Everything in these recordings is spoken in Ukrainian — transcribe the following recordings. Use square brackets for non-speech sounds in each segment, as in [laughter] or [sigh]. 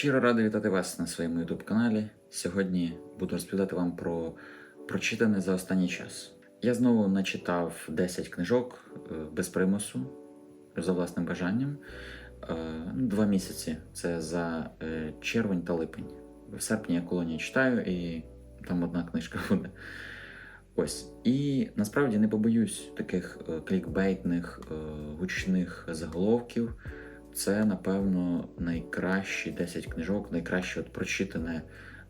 Щиро радий вітати вас на своєму youtube каналі. Сьогодні буду розповідати вам про прочитане за останній час. Я знову начитав 10 книжок е, без примусу, за власним бажанням. Е, ну, Два місяці це за е, червень та липень. В серпні я колонію читаю, і там одна книжка [laughs] буде. Ось. І насправді не побоюсь таких клікбейтних, гучних заголовків. Це, напевно, найкращі 10 книжок, найкраще от прочитане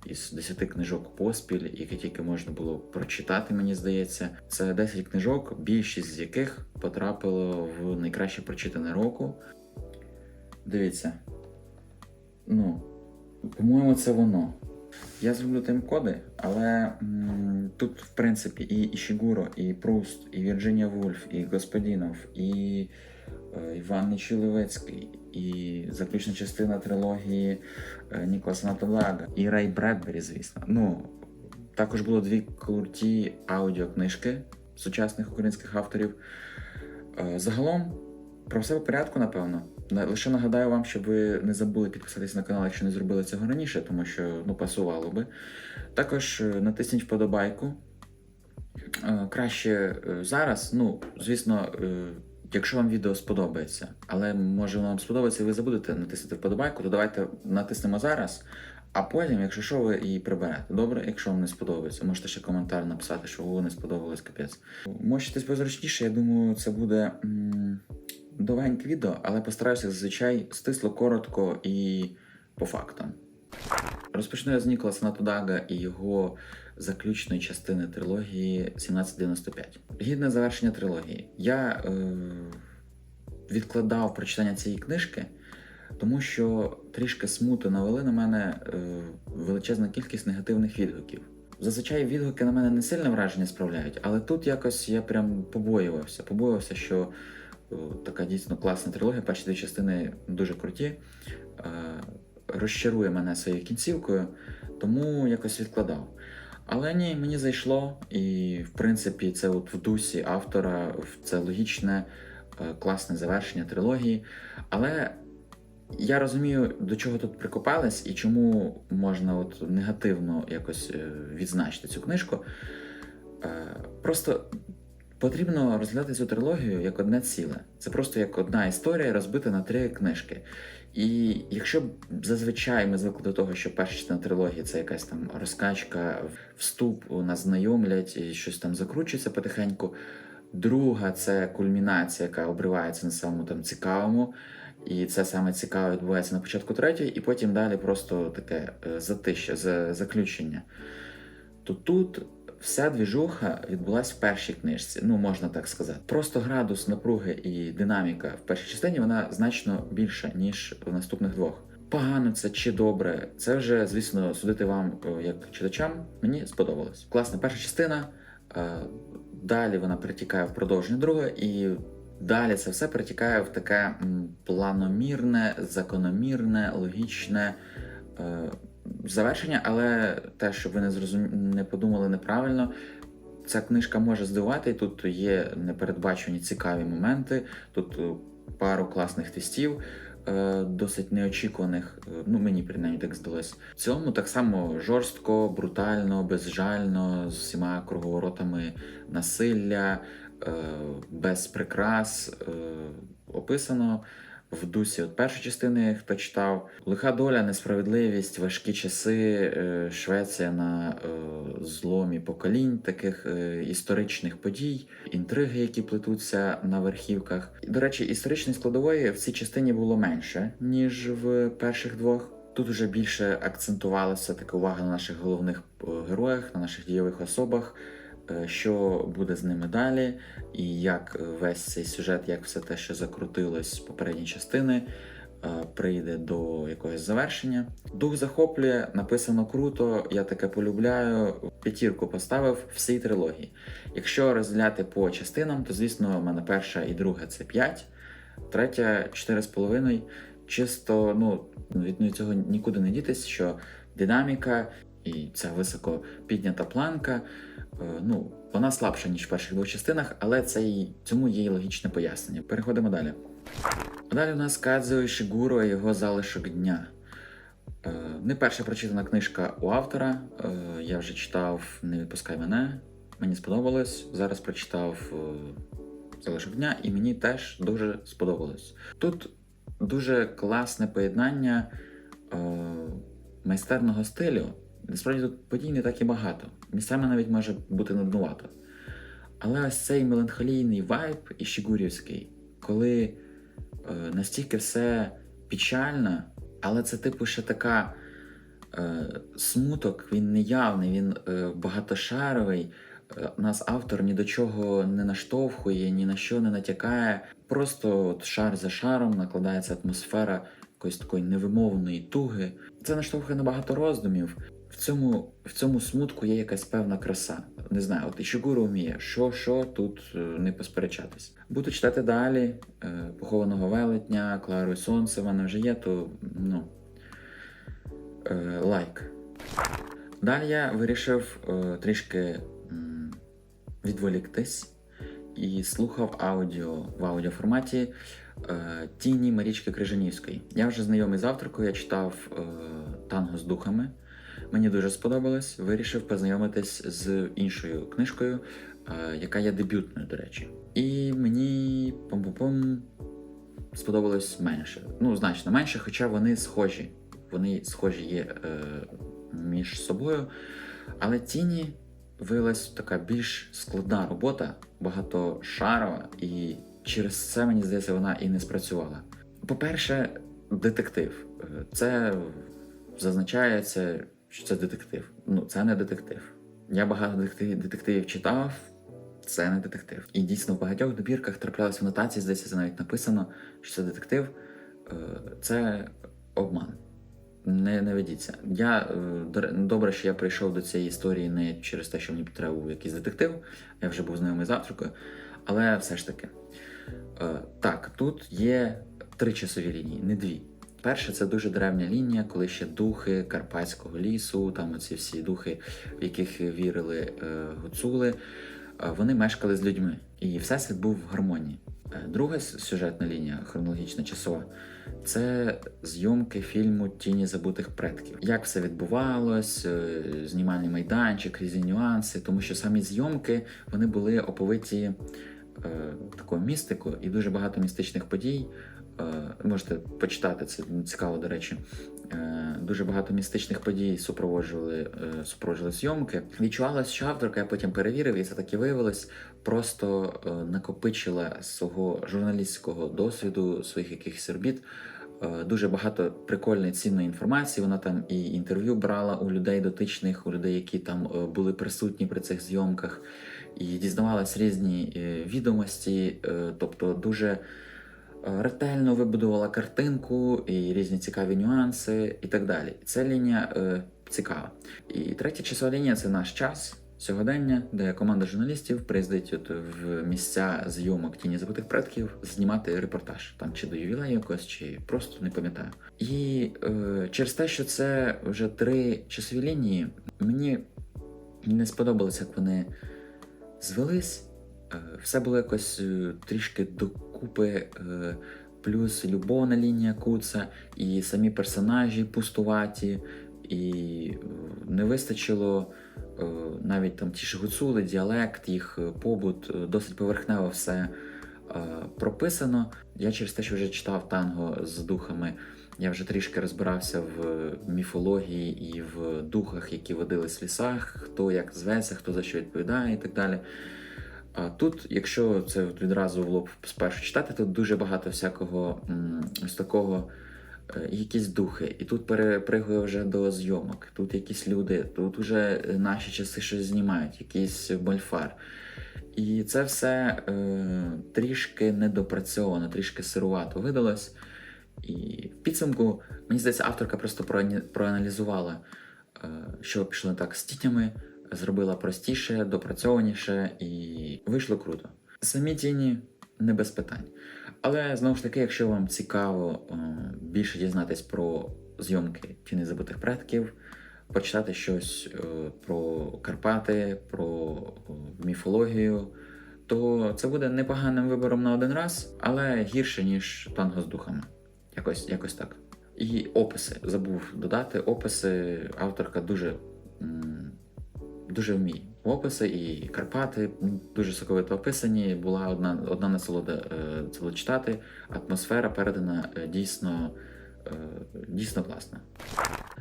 із 10 книжок поспіль, які тільки можна було прочитати, мені здається. Це 10 книжок, більшість з яких потрапило в найкраще прочитане року. Дивіться. Ну, по-моєму, це воно. Я зроблю тайм-коди, але м, тут, в принципі, і Ішігуро, і Пруст, і Вірджинія Вульф, і Господінов, і Іван Нечиловецький, і заключна частина трилогії е, Ніколаса Наталага, і Рей Бредбері, звісно. Ну, також було дві круті аудіокнижки сучасних українських авторів. Е, Загалом, про все по порядку, напевно. Лише нагадаю вам, щоб ви не забули підписатися на канал, якщо не зробили цього раніше, тому що ну, пасувало би. Також е, натисніть вподобайку. Е, Краще е, зараз, ну, звісно, е, якщо вам відео сподобається, але може воно вам сподобається і ви забудете натиснути вподобайку, то давайте натиснемо зараз. А потім, якщо що, ви її приберете. Добре, якщо вам не сподобається, можете ще коментар написати, що о, не сподобалось капець. Можете позручніше, я думаю, це буде довгеньке відео, але постараюся зазвичай стисло, коротко і по фактам. Розпочну я з Ніколаса Натудага і його заключної частини трилогії 1795. Гідне завершення трилогії. Я е, відкладав прочитання цієї книжки, тому що трішки смуту навели на мене е, величезна кількість негативних відгуків. Зазвичай відгуки на мене не сильне враження справляють, але тут якось я прям побоювався. Побоювався, що е, така дійсно класна трилогія, перші дві частини дуже круті. Е, розчарує мене своєю кінцівкою, тому якось відкладав. Але ні, мені зайшло, і в принципі, це от в дусі автора, це логічне, е, класне завершення трилогії. Але я розумію, до чого тут прикопались і чому можна от негативно якось е, відзначити цю книжку. Е, Просто потрібно розглядати цю трилогію як одне ціле. Це просто як одна історія розбита на три книжки. І якщо зазвичай ми звикли до того, що перша частина трилогії це якась там розкачка, вступ, нас знайомлять і щось там закручується потихеньку. Друга це кульмінація, яка обривається на самому там цікавому. І це саме цікаве відбувається на початку третьої, і потім далі просто таке е, затища, заключення. То тут вся двіжуха відбулась в першій книжці, ну можна так сказати. Просто градус напруги і динаміка в першій частині вона значно більша, ніж в наступних двох. Погано це чи добре, це вже, звісно, судити вам е, як читачам. Мені сподобалось. Класна перша частина. е, Далі вона перетікає в продовження друга, і далі це все перетікає в таке планомірне, закономірне, логічне е, завершення, але те, щоб ви не зрозум... не подумали неправильно. Ця книжка може здивувати, тут є непередбачені цікаві моменти, тут е, пару класних твістів, е, досить неочікуваних, е, ну мені принаймні так здалось. В цілому так само жорстко, брутально, безжально, з усіма круговоротами насилля, без прикрас описано. В дусі от першої частини, хто читав, лиха доля, несправедливість, важкі часи, е, Швеція на е, зломі поколінь, таких е, історичних подій, інтриги, які плетуться на верхівках. До речі, історичної складової в цій частині було менше, ніж в перших двох. Тут вже більше акцентувалася така увага на наших головних героях, на наших дієвих особах, що буде з ними далі, і як е, весь цей сюжет, як все те, що закрутилось з попередньої частини, е, прийде до якогось завершення. Дух захоплює, написано круто, я таке полюбляю. П'ятірку поставив всій трилогії. Якщо розділяти по частинам, то звісно, в мене перша і друга це 5, третя 4,5. Чисто, ну, від цього нікуди не дітись, що динаміка і ця високо піднята планка, е, ну, вона слабша, ніж в перших двох частинах, але це й, цьому є логічне пояснення. Переходимо далі. Далі у нас Кадзо Ішигуро і його залишок дня. Е, Не перша прочитана книжка у автора. Е, Я вже читав Не відпускай мене. Мені сподобалось. Зараз прочитав е, залишок дня, і мені теж дуже сподобалось. Тут дуже класне поєднання е, майстерного стилю. Насправді тут подій не так і багато. Місцями навіть може бути нуднувато. Але ось цей меланхолійний вайб і щегурівський, коли е, настільки все печально, але це типу ще така е, смуток, він неявний, він е, багатошаровий. Е, Нас автор ні до чого не наштовхує, ні на що не натякає. Просто от шар за шаром накладається атмосфера якоїсь такої невимовної туги. Це наштовхує на багато роздумів. В цьому, в цьому смутку є якась певна краса. Не знаю, от Ішигуру вміє, що, що тут е, не посперечатись. Буду читати далі. е, Похованого велетня, Клару і Сонце, в мене вже є, то ну. е, Лайк. Далі я вирішив трішки відволіктись і слухав аудіо в аудіоформаті Тіні Марічки Крижанівської. Я вже знайомий з авторкою, я читав танго з духами. Мені дуже сподобалось. Вирішив познайомитись з іншою книжкою, е, яка є дебютною, до речі. І мені пом-пом-пом сподобалось менше. Ну, значно менше, хоча вони схожі. Вони схожі є е, між собою. Але тіні виявилась така більш складна робота, багатошарова, і через це, мені здається, вона і не спрацювала. По-перше, детектив. Е, Це зазначається, що це детектив. Ну, це не детектив. Я багато детективів, детективів читав, це не детектив. І дійсно в багатьох добірках траплялися нотації, здається, це навіть написано, що це детектив. Е, Це обман. Не, не ведіться. Я е, добре, що я прийшов до цієї історії не через те, що мені треба був якийсь детектив. Я вже був знайомий з авторкою, але все ж таки. Е, Так, тут є три часові лінії, не дві. Перша це дуже древня лінія, коли ще духи Карпатського лісу, там оці всі духи, в яких вірили е, гуцули, е, вони мешкали з людьми, і всесвіт був в гармонії. Е, Друга сюжетна лінія, хронологічна часова, це зйомки фільму Тіні забутих предків. Як все відбувалось, знімальний майданчик, різні нюанси, тому що самі зйомки вони були оповиті е, такою містикою і дуже багато містичних подій. Е, можете почитати це цікаво, до речі. Е, дуже багато містичних подій супроводжували, е, супроводжували зйомки. Відчувалось, що авторка я потім перевірив, і це таки виявилось. Просто накопичила свого журналістського досвіду, своїх якихось робіт. Дуже багато прикольної цінної інформації. Вона там і інтерв'ю брала у людей дотичних, у людей, які там були присутні при цих зйомках, і дізнавалась різні відомості, тобто дуже ретельно вибудувала картинку і різні цікаві нюанси і так далі. Ця лінія е, цікава. І третя часова лінія це наш час. Сьогодення, де команда журналістів приїздить от в місця зйомок тіні забутих предків знімати репортаж там чи до ювілею якогось, чи просто не пам'ятаю. І е, через те, що це вже три часові лінії, мені не сподобалося, як вони звелись. Е, Все було якось е, трішки докупи, е, плюс любовна лінія куца, і самі персонажі пустуваті, і не вистачило навіть там ті ж гуцули, діалект, їх побут, досить поверхнево все прописано. Я через те, що вже читав танго з духами, я вже трішки розбирався в міфології і в духах, які водились в лісах, хто як зветься, хто за що відповідає і так далі. А тут, якщо це відразу в лоб спершу читати, тут дуже багато всякого ось такого, е, якісь духи. І тут перепригує вже до зйомок. Тут якісь люди, тут вже наші часи щось знімають, якийсь мольфар. І це все е, трішки недопрацьовано, трішки сирувато видалось. І в підсумку, мені здається, авторка просто проаналізувала, е, що пішло не так з тітями, зробила простіше, допрацьованіше і вийшло круто. Самі тіні не без питань. Але знову ж таки, якщо вам цікаво е, більше дізнатись про зйомки тіни забутих предків, почитати щось е, про Карпати, про е, міфологію, то це буде непоганим вибором на один раз, але гірше, ніж танго з духами. Якось, якось так. І описи. Забув додати. Описи авторка дуже, дуже вміє. Описи і Карпати дуже соковито описані. Була одна, одна насолода е, це читати. Атмосфера передана е, дійсно, е, дійсно класна.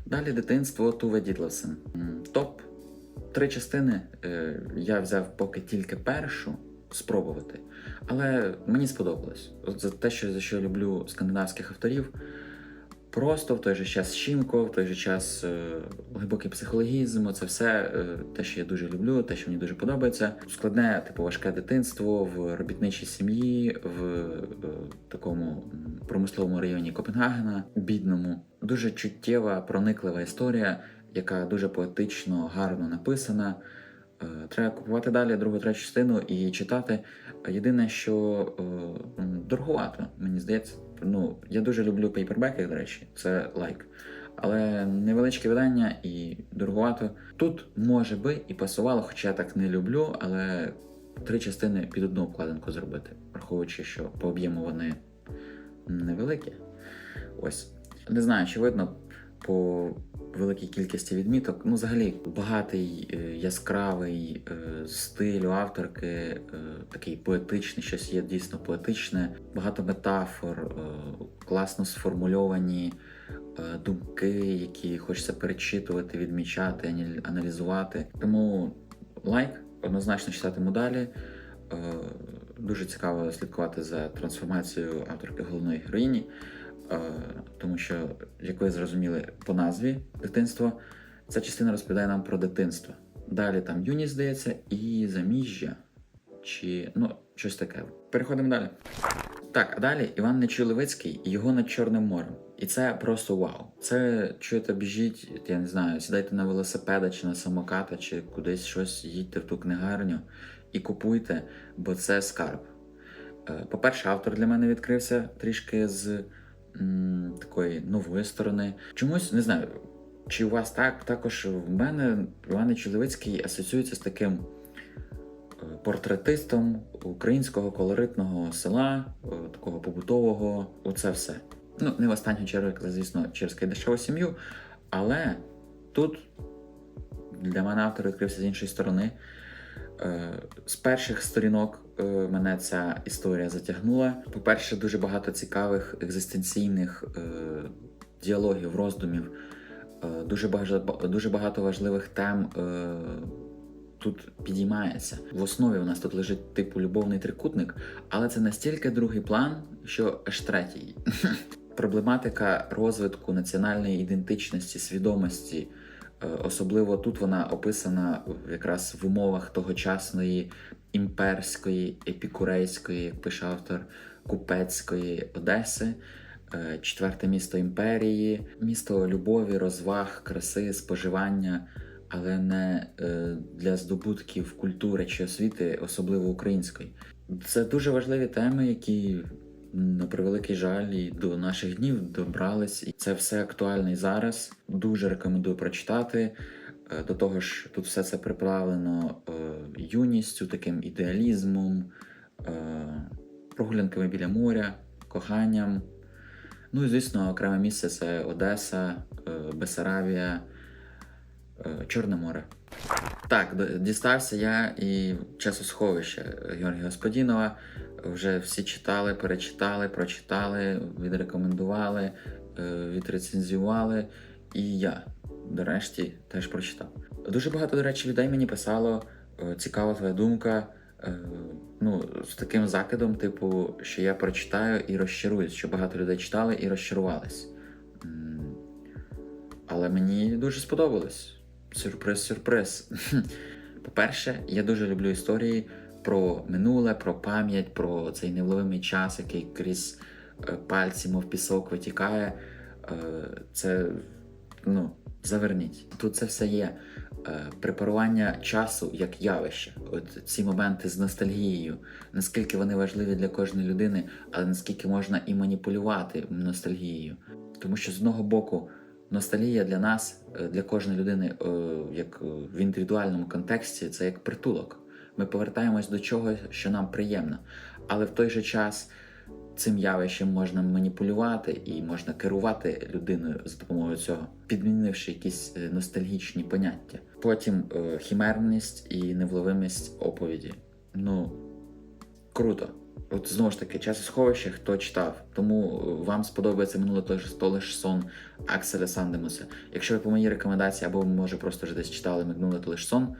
Далі дитинство Туве Дітлевсен. М, Топ три частини е, я взяв поки тільки першу спробувати, але мені сподобалось. За те, що за що я люблю скандинавських авторів. Просто в той же час щімко, в той же час е, глибокий психологізм, це все е, те, що я дуже люблю, те, що мені дуже подобається. Складне, типу, важке дитинство в робітничій сім'ї, в е, такому промисловому районі Копенгагена, бідному. Дуже чуттєва, прониклива історія, яка дуже поетично, гарно написана. Треба купувати далі другу третю частину і читати. Єдине, що дороговато, мені здається. Ну, я дуже люблю пейпербеки, до речі, це лайк. Але невеличке видання і дороговато. Тут може би і пасувало, хоча я так не люблю, але три частини під одну обкладинку зробити, враховуючи, що по об'єму вони невеликі. Ось. Не знаю, чи видно по великій кількості відміток. Ну, взагалі, багатий, е, яскравий е, стиль у авторки, е, такий поетичний, щось є дійсно поетичне, багато метафор, класно сформульовані думки, які хочеться перечитувати, відмічати, аналізувати. Тому лайк, однозначно читатиму далі. Дуже цікаво слідкувати за трансформацією авторки головної героїні. Е, тому що, як ви зрозуміли по назві дитинство, ця частина розповідає нам про дитинство. Далі там юність, здається, і заміжжя, чи ну, щось таке. Переходимо далі. Так, а далі Іван Нечуй-Левицький і його над Чорним морем. І це просто вау. Це чуєте, біжіть, я не знаю, сідайте на велосипеда чи на самоката, чи кудись щось, їдьте в ту книгарню і купуйте, бо це скарб. Е, По-перше, автор для мене відкрився трішки з такої нової сторони. Чомусь не знаю, чи у вас так, також в мене Іван Чоловицький асоціюється з таким е, портретистом українського колоритного села, е, такого побутового. Оце все. Ну, не в останню чергу, звісно, через дешеву сім'ю, але тут для мене автор відкрився з іншої сторони. Е, З перших сторінок е, мене ця історія затягнула. По-перше, дуже багато цікавих екзистенційних е, діалогів, роздумів, дуже багато, дуже багато важливих тем тут підіймається. В основі у нас тут лежить типу любовний трикутник, але це настільки другий план, що аж третій. [laughs] Проблематика розвитку національної ідентичності, свідомості. Е, Особливо тут вона описана якраз в умовах тогочасної імперської, епікурейської, як пише автор, купецької Одеси, Е, четверте місто імперії, місто любові, розваг, краси, споживання, але не е, для здобутків культури чи освіти, особливо української. Це дуже важливі теми, які на превеликий жаль і до наших днів добрались. І це все актуально і зараз. Дуже рекомендую прочитати. Е, До того ж, тут все це приправлено е, юністю, таким ідеалізмом, е, прогулянками біля моря, коханням. Ну і звісно, окреме місце це Одеса, Бесарабія, Чорне море. Так, дістався я і часосховище Георгія Господінова. Вже всі читали, перечитали, прочитали, відрекомендували, е, відрецензували. І я, нарешті, теж прочитав. Дуже багато, до речі, людей мені писало: е, цікава твоя думка. е, Ну, з таким закидом, типу, що я прочитаю і розчаруюсь, що багато людей читали і розчарувались. Але мені дуже сподобалось. Сюрприз, сюрприз. [laughs] По-перше, я дуже люблю історії про минуле, про пам'ять, про цей невловимий час, який крізь е, пальці, мов пісок, витікає. Е, Це ну, заверніть. Тут це все є. Е, Препарування часу як явище. От ці моменти з ностальгією, наскільки вони важливі для кожної людини, але наскільки можна і маніпулювати ностальгією. Тому що з одного боку, ностальгія для нас, е, для кожної людини, е, як е, в індивідуальному контексті, це як притулок. Ми повертаємось до чогось, що нам приємно. Але в той же час цим явищем можна маніпулювати і можна керувати людиною за допомогою цього, підмінивши якісь ностальгічні поняття. Потім хімерність і невловимість оповіді. Ну круто. От знову ж таки, часосховище, хто читав, тому е, вам сподобається минуле то ж то лиш сон Акселя Сандемуса. Якщо ви по моїй рекомендації, або може просто вже десь читали минуле то лиш сон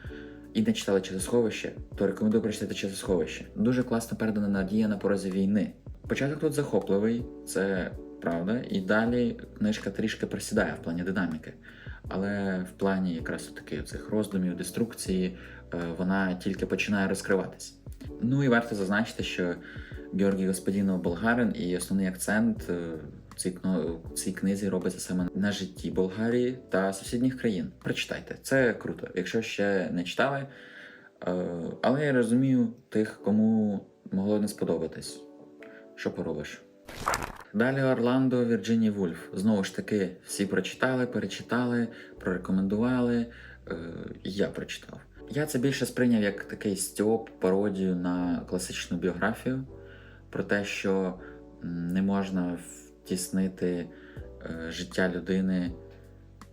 і не читали часосховище, то рекомендую прочитати часосховище. Дуже класно передана надія на порозі війни. Початок тут захопливий, це правда, і далі книжка трішки просідає в плані динаміки. Але в плані якраз таки цих роздумів, деструкції, е, вона тільки починає розкриватись. Ну і варто зазначити, що Георгій Господінов болгарин, і основний акцент е, цій, цій книзі робиться саме на житті Болгарії та сусідніх країн. Прочитайте, це круто, якщо ще не читали. Е, Але я розумію тих, кому могло не сподобатись. Що поробиш? Далі Орландо Вірджині Вульф. Знову ж таки, всі прочитали, перечитали, прорекомендували. Е, я прочитав. Я це більше сприйняв як такий стьоп, пародію на класичну біографію про те, що не можна втіснити е, життя людини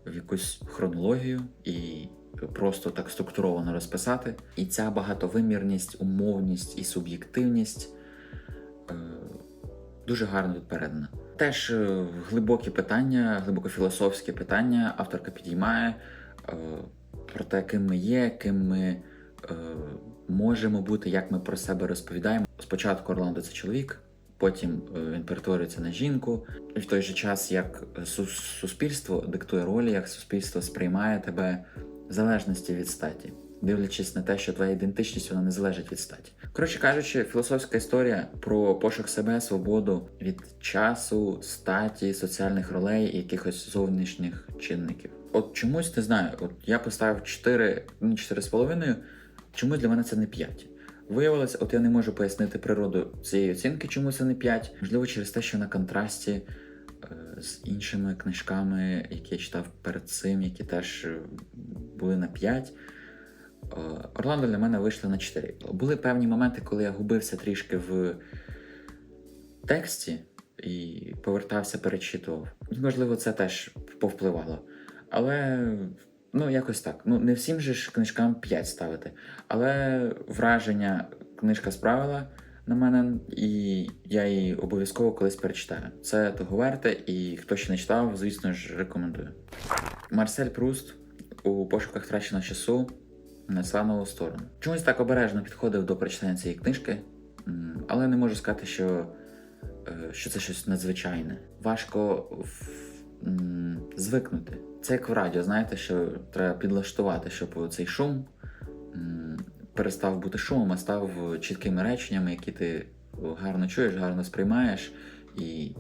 в якусь хронологію і просто так структуровано розписати. І ця багатовимірність, умовність і суб'єктивність е, дуже гарно тут. Теж е, глибокі питання, глибоко філософські питання авторка підіймає про те, ким ми є, ким ми е, можемо бути, як ми про себе розповідаємо. Спочатку Орландо це чоловік, потім е, він перетворюється на жінку. І в той же час, як су- суспільство диктує ролі, як суспільство сприймає тебе в залежності від статі, дивлячись на те, що твоя ідентичність вона не залежить від статі. Коротше кажучи, філософська історія про пошук себе, свободу від часу, статі, соціальних ролей і якихось зовнішніх чинників. От чомусь не знаю, от я поставив 4, ну 4,5, чомусь для мене це не 5. Виявилось, от я не можу пояснити природу цієї оцінки, чому це не 5. Можливо, через те, що на контрасті е, з іншими книжками, які я читав перед цим, які теж е, були на 5. Е, Орландо для мене вийшло на 4. Були певні моменти, коли я губився трішки в тексті і повертався, перечитував. Можливо, це теж повпливало. Але ну, якось так. Ну, не всім же ж книжкам 5 ставити. Але враження книжка справила на мене, і я її обов'язково колись перечитаю. Це того варте, і хто ще не читав, звісно ж, рекомендую. Марсель Пруст у пошуках втраченого часу несла нову сторону. Чомусь так обережно підходив до прочитання цієї книжки, але не можу сказати, що, е, що це щось надзвичайне. Важко в- звикнути. Це як в радіо, знаєте, що треба підлаштувати, щоб цей шум перестав бути шумом, а став чіткими реченнями, які ти гарно чуєш, гарно сприймаєш і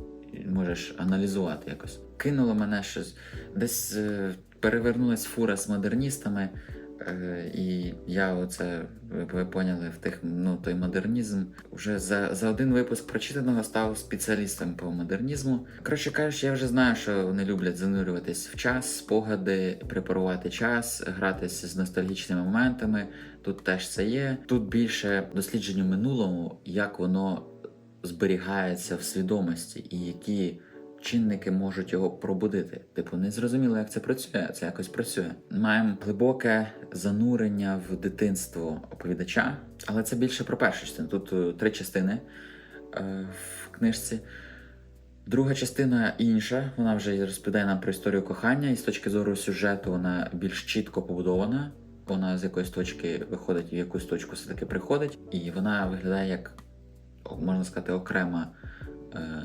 можеш аналізувати якось. Кинуло мене щось, десь е, перевернулась фура з модерністами. Е, І я оце, ви, поняли, в тих, ну, той модернізм. Вже за, за один випуск прочитаного став спеціалістом по модернізму. Коротше кажучи, я вже знаю, що вони люблять занурюватись в час, спогади, препарувати час, гратися з ностальгічними моментами. Тут теж це є. Тут більше дослідження в минулому, як воно зберігається в свідомості і які чинники можуть його пробудити. Типу, не зрозуміло, як це працює, це якось працює. Маємо глибоке занурення в дитинство оповідача, але це більше про першу частину. Тут е, три частини е, в книжці. Друга частина інша, вона вже розповідає нам про історію кохання, і з точки зору сюжету вона більш чітко побудована. Вона з якоїсь точки виходить, і в якусь точку все-таки приходить, і вона виглядає як, можна сказати, окрема е,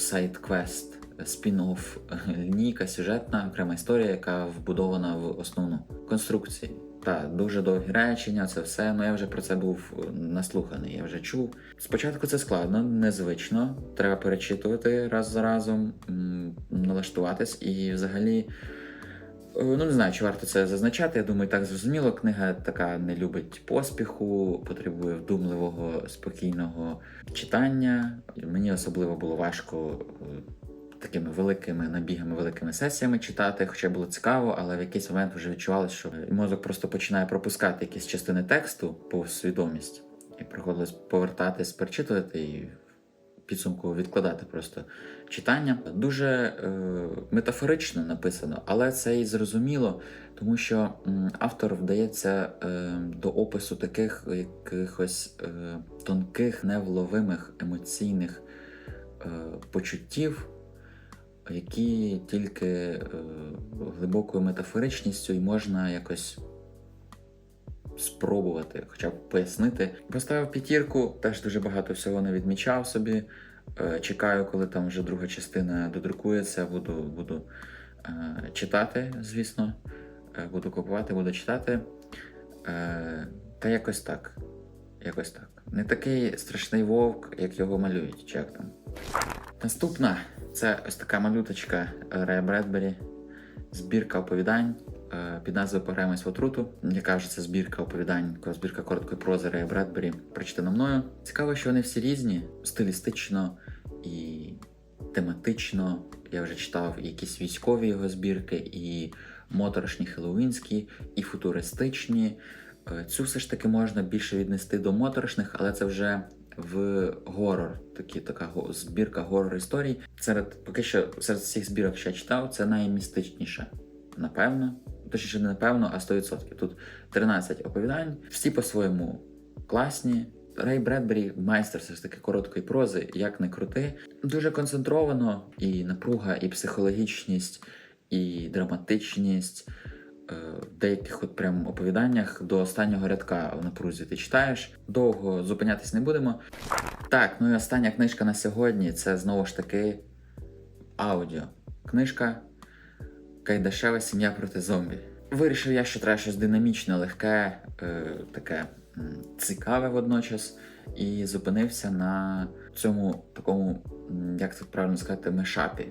сайт-квест, спін-офф, лінійка сюжетна, окрема історія, яка вбудована в основну конструкції. Та дуже довгі речення, це все. Ну я вже про це був е, наслуханий, я вже чув. Спочатку це складно, незвично. Треба перечитувати раз за разом, налаштуватись і взагалі. Е, Ну, не знаю, чи варто це зазначати. Я думаю, так зрозуміло. Книга така не любить поспіху, потребує вдумливого, спокійного читання. Мені особливо було важко е, такими великими набігами, великими сесіями читати, хоча було цікаво, але в якийсь момент вже відчувалося, що мозок просто починає пропускати якісь частини тексту по свідомість, і приходилось повертатись, перечитувати і підсумку відкладати просто читання. Дуже е, метафорично написано, але це і зрозуміло, тому що автор вдається е, до опису таких якихось е, тонких, невловимих емоційних е, почуттів, які тільки е, глибокою метафоричністю і можна якось спробувати, хоча б пояснити. Поставив п'ятірку, теж дуже багато всього не відмічав собі. Е, Чекаю, коли там вже друга частина додрукується, буду, буду е, читати, звісно. Е, Буду купувати, буду читати. Та якось так. Якось так. Не такий страшний вовк, як його малюють, чи як там. Наступна це ось така малюточка Рея Бредбері. Збірка оповідань під назвою Пограємось в отруту. Яка ж це збірка оповідань, збірка короткої прози Рея Бредбері, прочитана мною. Цікаво, що вони всі різні, стилістично і тематично. Я вже читав якісь військові його збірки, і моторошні хеллоуінські, і футуристичні. Е, Цю все ж таки можна більше віднести до моторошних, але це вже в горор, такі, така збірка горор історій. Серед поки що серед всіх збірок, що я читав, це наймістичніше. Напевно, точніше, не напевно, а 100%. Тут 13 оповідань, всі по-своєму класні. Рей Бредбері майстер все ж таки короткої прози, як не крути. Дуже концентровано і напруга, і психологічність, і драматичність. Е, В деяких от прям оповіданнях до останнього рядка в напрузі ти читаєш. Довго зупинятись не будемо. Так, ну і остання книжка на сьогодні це знову ж таки аудіо. Книжка Кайдашева сім'я проти зомбі. Вирішив я, що треба щось динамічне, легке, е, таке цікаве водночас, і зупинився на цьому такому, як це правильно сказати, мешапі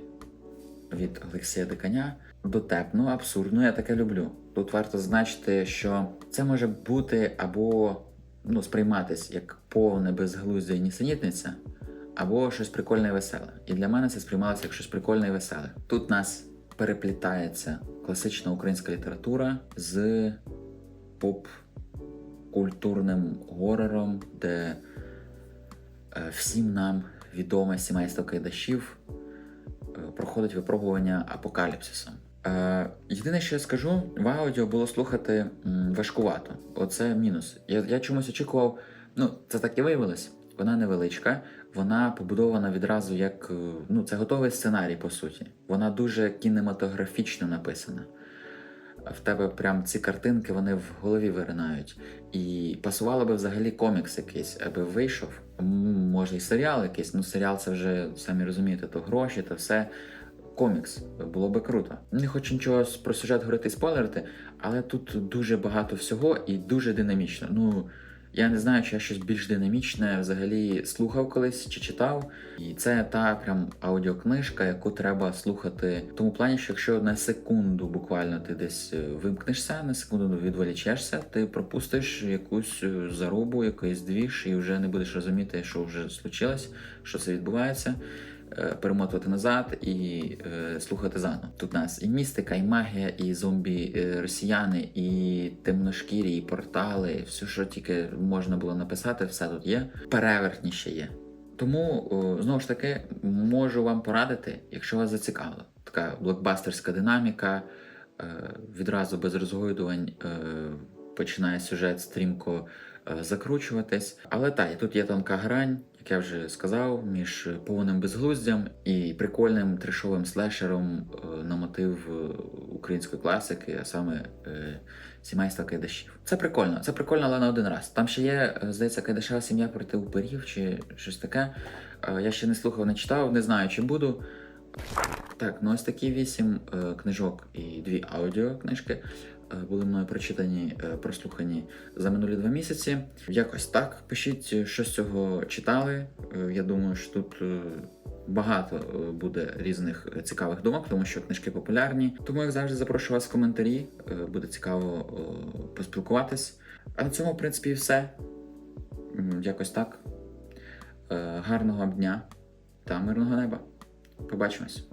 від Олексія Диканя. Дотепно, абсурдно, я таке люблю. Тут варто зазначити, що це може бути або ну, сприйматись як повне безглуздя і нісенітниця, або щось прикольне і веселе. І для мене це сприймалося як щось прикольне і веселе. Тут нас переплітається класична українська література з поп-культурним горором, де е, всім нам відоме сімейство кайдашів е, проходить випробування апокаліпсисом. Е, єдине, що я скажу, в аудіо було слухати важкувато. Оце мінус. Я, я чомусь очікував, ну це так і виявилось. Вона невеличка, вона побудована відразу як е, ну, це готовий сценарій, по суті. Вона дуже кінематографічно написана. В тебе прям ці картинки вони в голові виринають. І пасувало би взагалі комікс якийсь, аби вийшов. Може, і серіал якийсь. Ну, серіал це вже самі розумієте, то гроші, то все. Комікс було би круто. Не хочу нічого про сюжет говорити і спойлерити, але тут дуже багато всього і дуже динамічно. Ну я не знаю, чи я щось більш динамічне взагалі слухав колись чи читав. І це та прям аудіокнижка, яку треба слухати в тому плані, що якщо на секунду буквально ти десь е, вимкнешся, на секунду відволічешся, ти пропустиш якусь е, зарубу, якийсь двіж, і вже не будеш розуміти, що вже случилось, що це відбувається. Е, Перемотувати назад і е, слухати заново. Тут у нас і містика, і магія, і зомбі е, і темношкірі, і портали, все, що тільки можна було написати, все тут є. Перевертні ще є. Тому о, знову ж таки можу вам порадити, якщо вас зацікавило. Така блокбастерська динаміка, е, відразу без розгойдувань е, починає сюжет стрімко е, закручуватись. Але так, тут є тонка грань, як я вже сказав, між повним безглуздям і прикольним трешовим слешером е, на мотив е, української класики, а саме е, сімейства Кайдашів. Це прикольно, це прикольно, але на один раз. Там ще є, здається, Кайдашева сім'я проти уперів чи щось таке. Я ще не слухав, не читав, не знаю, чи буду. Так, ну ось такі вісім книжок і дві аудіокнижки були мною прочитані, е, прослухані за минулі два місяці. Якось так. Пишіть, е, що з цього читали. Е, Я думаю, що тут е, багато е, буде різних е, цікавих думок, тому що книжки популярні. Тому, як завжди, запрошую вас в коментарі. Е, Буде цікаво е, поспілкуватись. А на цьому, в принципі, все. Якось так. Е, Гарного дня та мирного неба. Побачимось.